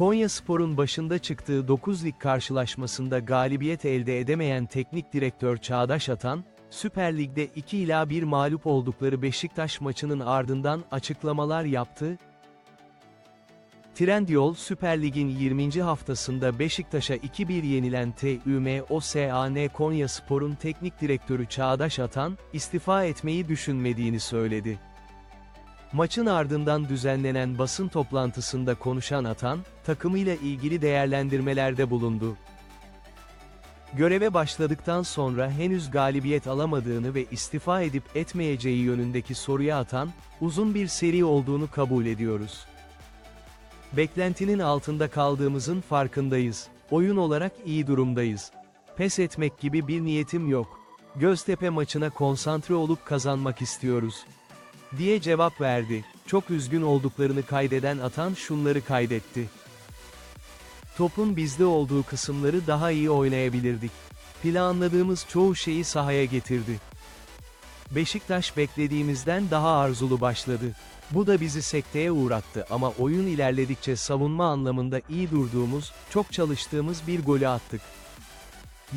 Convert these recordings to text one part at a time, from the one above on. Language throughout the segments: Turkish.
Konya Spor'un başında çıktığı 9 lig karşılaşmasında galibiyet elde edemeyen teknik direktör Çağdaş Atan, Süper Lig'de 2 ila 1 mağlup oldukları Beşiktaş maçının ardından açıklamalar yaptı. Trendyol Süper Lig'in 20. haftasında Beşiktaş'a 2-1 yenilen TÜM OSAN Konya Spor'un teknik direktörü Çağdaş Atan, istifa etmeyi düşünmediğini söyledi. Maçın ardından düzenlenen basın toplantısında konuşan Atan, takımıyla ilgili değerlendirmelerde bulundu. Göreve başladıktan sonra henüz galibiyet alamadığını ve istifa edip etmeyeceği yönündeki soruya Atan, uzun bir seri olduğunu kabul ediyoruz. Beklentinin altında kaldığımızın farkındayız. Oyun olarak iyi durumdayız. Pes etmek gibi bir niyetim yok. Göztepe maçına konsantre olup kazanmak istiyoruz diye cevap verdi. Çok üzgün olduklarını kaydeden Atan şunları kaydetti. Topun bizde olduğu kısımları daha iyi oynayabilirdik. Planladığımız çoğu şeyi sahaya getirdi. Beşiktaş beklediğimizden daha arzulu başladı. Bu da bizi sekteye uğrattı ama oyun ilerledikçe savunma anlamında iyi durduğumuz, çok çalıştığımız bir golü attık.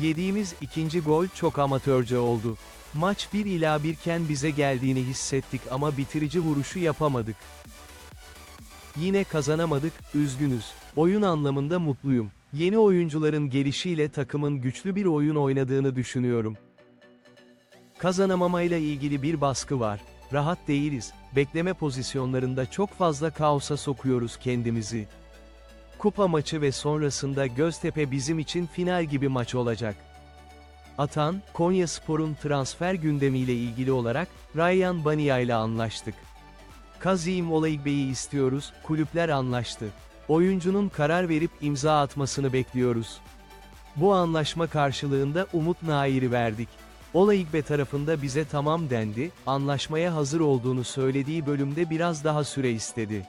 Yediğimiz ikinci gol çok amatörce oldu. Maç 1 ila 1 iken bize geldiğini hissettik ama bitirici vuruşu yapamadık. Yine kazanamadık, üzgünüz. Oyun anlamında mutluyum. Yeni oyuncuların gelişiyle takımın güçlü bir oyun oynadığını düşünüyorum. Kazanamamayla ilgili bir baskı var. Rahat değiliz. Bekleme pozisyonlarında çok fazla kaosa sokuyoruz kendimizi. Kupa maçı ve sonrasında Göztepe bizim için final gibi maç olacak. Atan, Konya Spor'un transfer gündemiyle ilgili olarak, Ryan Bania ile anlaştık. Kazim Olaygbe'yi istiyoruz, kulüpler anlaştı. Oyuncunun karar verip imza atmasını bekliyoruz. Bu anlaşma karşılığında Umut Nair'i verdik. Olaygbe tarafında bize tamam dendi, anlaşmaya hazır olduğunu söylediği bölümde biraz daha süre istedi.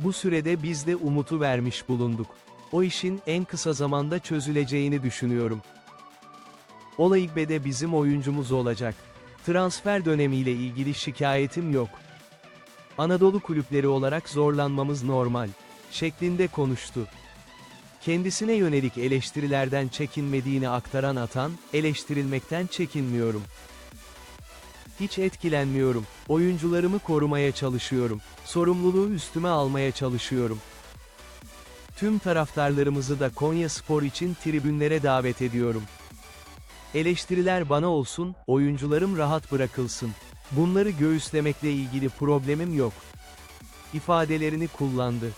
Bu sürede biz de Umut'u vermiş bulunduk. O işin en kısa zamanda çözüleceğini düşünüyorum. Olaygbe bizim oyuncumuz olacak. Transfer dönemiyle ilgili şikayetim yok. Anadolu kulüpleri olarak zorlanmamız normal. Şeklinde konuştu. Kendisine yönelik eleştirilerden çekinmediğini aktaran Atan, eleştirilmekten çekinmiyorum. Hiç etkilenmiyorum. Oyuncularımı korumaya çalışıyorum. Sorumluluğu üstüme almaya çalışıyorum. Tüm taraftarlarımızı da Konya Spor için tribünlere davet ediyorum. Eleştiriler bana olsun, oyuncularım rahat bırakılsın. Bunları göğüslemekle ilgili problemim yok. ifadelerini kullandı.